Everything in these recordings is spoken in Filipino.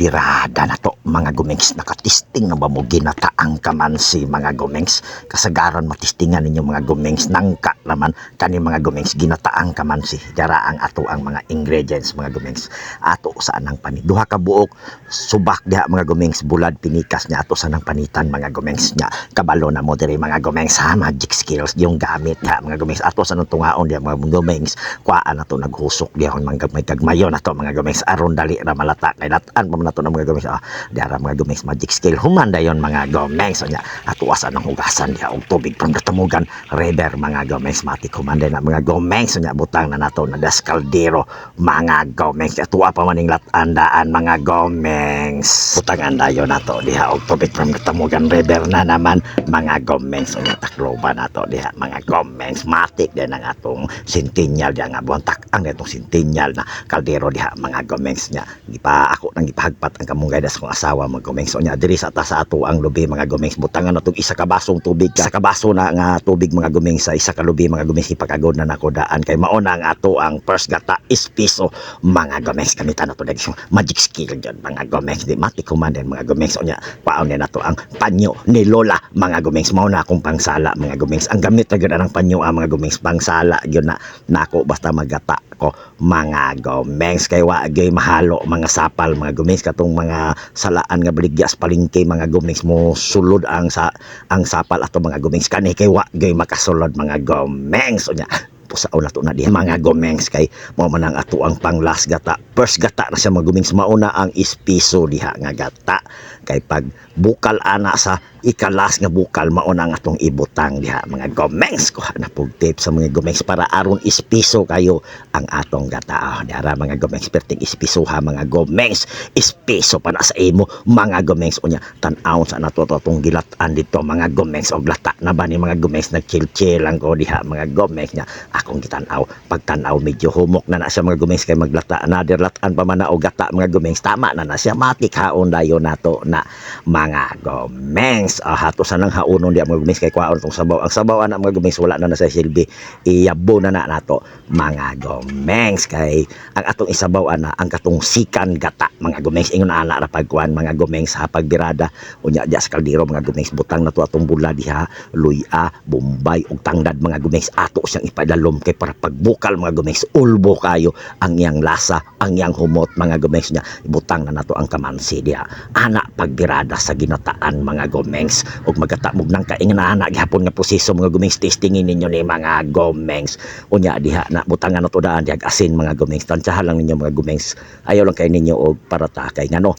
Pirada na to mga gumengs. Nakatisting na ba mo ginataang kamansi mga gumengs. Kasagaran matistingan ninyo mga gumengs. Nangka naman kani mga gumengs. Ginataang kamansi. Dara ang ato ang mga ingredients mga gumengs. Ato sa anang panit? Duha ka buok. Subak diha mga gumengs. Bulad pinikas niya ato sa nang panitan mga gumengs? Niya kabalo na mo diri mga gumengs. Ha magic skills yung gamit ha mga gumengs. Ato sa nang tungaon diha mga gumengs? Kuaan na to naghusok diha mga may kagmayon na to mga gumengs. Aron dali ra malata kay man na to ng mga gumengs ah diara mga gumengs magic skill human dayon mga gumengs nya atuwasan ng hugasan diha og tubig from datamugan river mga gumengs mati kumanda na mga gumengs nya butang na nato na das kaldero mga gumengs atuwa pa maning latandaan mga gumengs butangan dayon nato diha og tubig from datamugan river na naman mga gumengs nya takloban nato diha mga gumengs matik din ang atong sentinel diha nga bontak ang itong sentinel na kaldero diha mga gumengs nya gipa ako nang gipahagpat ang kamunggay das kong asawa mga gumengs nya diri sa ta sa ato ang lubi mga gumengs butangan na tong isa ka basong tubig isa ka na nga tubig mga gumengs sa isa ka lubi mga gumengs ipakagod na nako daan. Kay mao na ang ato ang first gata is piso mga gumengs kamitan na to dagis magic skill dyan mga gumengs di mati kumanen mga gumengs nya paon na to ang panyo ni Lola mga gumengs mao na akong pangsala mga gumengs ang gamit na gyud ang panyo ang mga gumengs pangsala gyud na nako basta magata ko mga gumengs kay wa gyud mahalo mga sapal mga gumengs katong mga salaan nga baligya sa palengke mga gumengs mo sulod ang sa ang sapal ato mga gumengs kani kay wa gyud makasulod mga gumengs unya pusaw na to na diha mga gumengs kay mo man ang ato ang panglas gata first gata na siya mga gumengs mauna ang ispiso diha nga gata. Kay pag bukal ana sa ikalas nga bukal mauna ang atong ibutang diha. Mga gumengs ko na pug tip sa mga gumengs para aron ispiso kayo ang atong gata oh, diara mga gumengs perting ispiso ha mga gumengs ispiso pa na sa imo mga gumengs unya tan-aw sa nato to atong gilatan dito mga gumengs og lata na ba ni mga gumengs nagchill-chill lang ko diha mga gumengs nya akong gitanaw. Pagtanaw medyo humok na na siya mga gumengs kay maglata another latan pa man na og gata mga gumengs tama na na siya matik haon dayon nato na mga gumengs ah, hato sa nang haunon di mga gumengs kay kwaon tong sabaw. Ang sabaw ana mga gumengs wala na na sa silbi. Iyabo na na nato mga gumengs kay ang atong isabaw ana ang katong sikan gata mga gumengs ingon ana ra pagkuan mga gumengs ha pagbirada. Unya diya sa kaldero mga gumengs butang na to atong bula diha. Luya bombay ug tangdad mga gumengs ato siyang ipadalom kay para pagbukal mga gumengs ulbo kayo ang iyang lasa ang iyang humot mga gumengs niya. Ibutang na nato ang kamansi diha. Ana pagbirada sa ginataan mga gumengs ug magatamog nang kaingan na gihapon nga proseso mga gumengs testingin ninyo ni mga gumengs unya diha na butangan na to daan diag asin mga gumengs tansyahan lang ninyo mga gumengs ayaw lang kay ninyo og parata kay ngano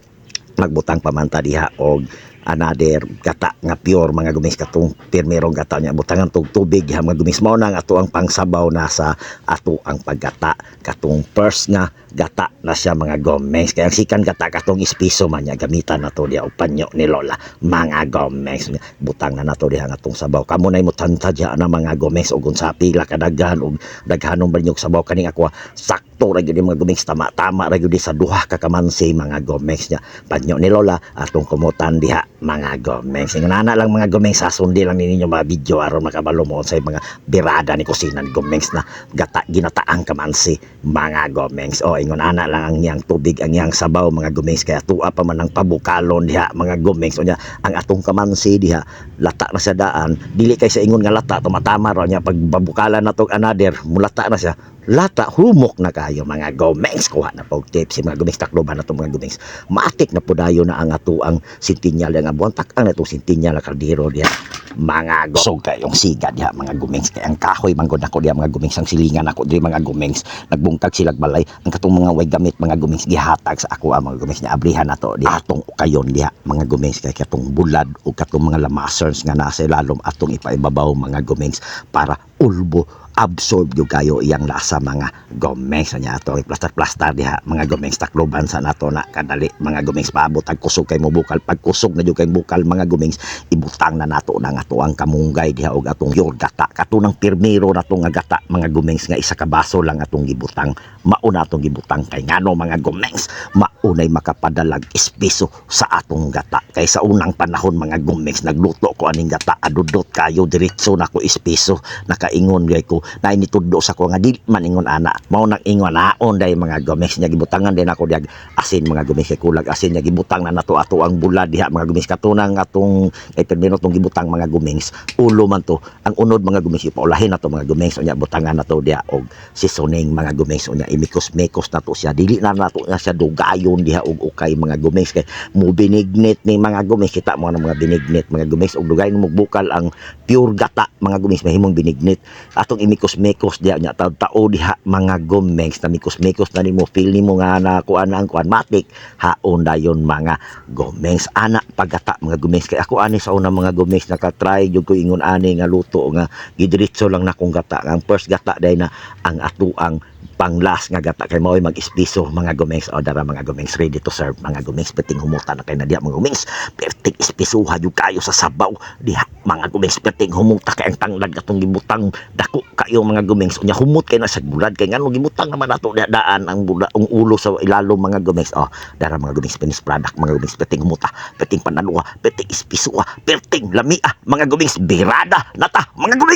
magbutang pamanta diha og another gata nga pure mga gumis katong pirmerong gata nya butangan tog tubig ha mga gumis. Mao na ang ato ang pangsabaw na sa ato ang paggata. Katong first nga gata na siya mga gumis. Kaya sikan gata katong ispiso man niya gamitan na to diha og panyo ni Lola mga gumis. Butang na nato diha atong sabaw. Kamo nay mo tantad diha na mga gumis og unsa pila kadaghan og daghanon ba niyo sabaw. Kaning ako sakto ra gyud mga gumis tama tama ra gyud sa duha ka kamansi mga gumis nya panyo ni Lola atong kumutan diha mga gomeng sing nana lang mga gomeng sasundi lang ninyo mga video aron makabalo mo sa mga birada ni kusina ni gomengs na gata ginataang kamansi mga gomengs o ingon ana lang ang iyang tubig ang iyang sabaw mga gomengs kaya tuwa pa man ang pabukalon diha mga gomengs o niya ang atong kamansi diha lata na sa daan. Dili kay sa ingon nga lata tumatama raw niya. Pag babukalan na tong anader mulata na siya lata humok na kayo mga gomengs kuha na pog tips mga gomengs takloban na to mga gomengs matik na pudayo na ang ato ang sintinyal nga bontak ang ato sintinyal na kaldero diha mga go so kayong siga diha mga gomengs kay ang kahoy manggod ako diha mga gomengs ang silingan ako diha mga gomengs nagbungkag sila balay. Ang katong mga way gamit mga gomengs gihatag sa ako ang mga gomengs niya ablihan nato diha atong kayon diha mga gomengs kay katong bulad o katong mga lamasers nga nasa ilalom atong ipaibabaw mga gomengs para ulbo absorb yung kayo iyang lasa mga gomengs niya ato. Plaster diha mga gomengs takloban sa nato na kadali mga gomengs paabot ang kusog kay mo bukal pag kusog na kay bukal mga gomengs ibutang na nato na nga ang kamunggay diha og atong your gata. Katunang pirmero na to nga gata mga gomengs nga isa ka baso lang atong gibutang. Mauna atong gibutang kay ngano mga gomengs maunay makapadalag espeso sa atong gata. Kay sa unang panahon mga gomengs nagluto ko aning gata adudot kayo diretso na ko espeso. Nakaingon gay ko na initudo sa ko nga di man ingon ana. Mao nang ingon naon day mga gumis nya gibutangan din ako diag asin mga gumis kay kulag asin nya gibutang na nato ato ang bula diha mga gumis. Katunang atong kay termino tong gibutang mga gumings ulo man to. Ang unod mga gumings ipaulahin nato mga gumings unya butangan nato diha og seasoning mga gumings unya imikos-mikos nato siya. Dili na nato nga siya dugayon diha og ukay mga gumings kay mo binignit ni mga gumings kita mo ng mga binignit mga gumings og dugay mo bukal ang pure gata mga gumings mahimong binignit. Atong imikos-mikos diha nya tao diha mga gumings na mikos-mikos na nimo. Feel nimo nga na kuan na ang kuan matik haon dayon mga gumings ana pagata mga gumings kay ako ani sa una mga gumings nakatry jud ko ingon ani nga luto nga gidiretso lang na kong gata. Ang first gata day na ang atuang panglas nga gata kay mao'y mag-espiso mga gumings o dara mga gumings ready to serve mga gumings peting humuta na kay na diha mga gumings perting espisuha jud kayo sa sabaw diha mga gumings perting humuta kay ang tanglad katong gibutang dako kayo mga gumings unya humot kay na sa bulad kay ngano gibutang naman diha daan ang bula ang ulo sa ilalom mga gumings oh dara mga gumings finished product mga gumings perting humuta perting panaluha perting espisuha perting lamia mga gumings birada nata mga gumings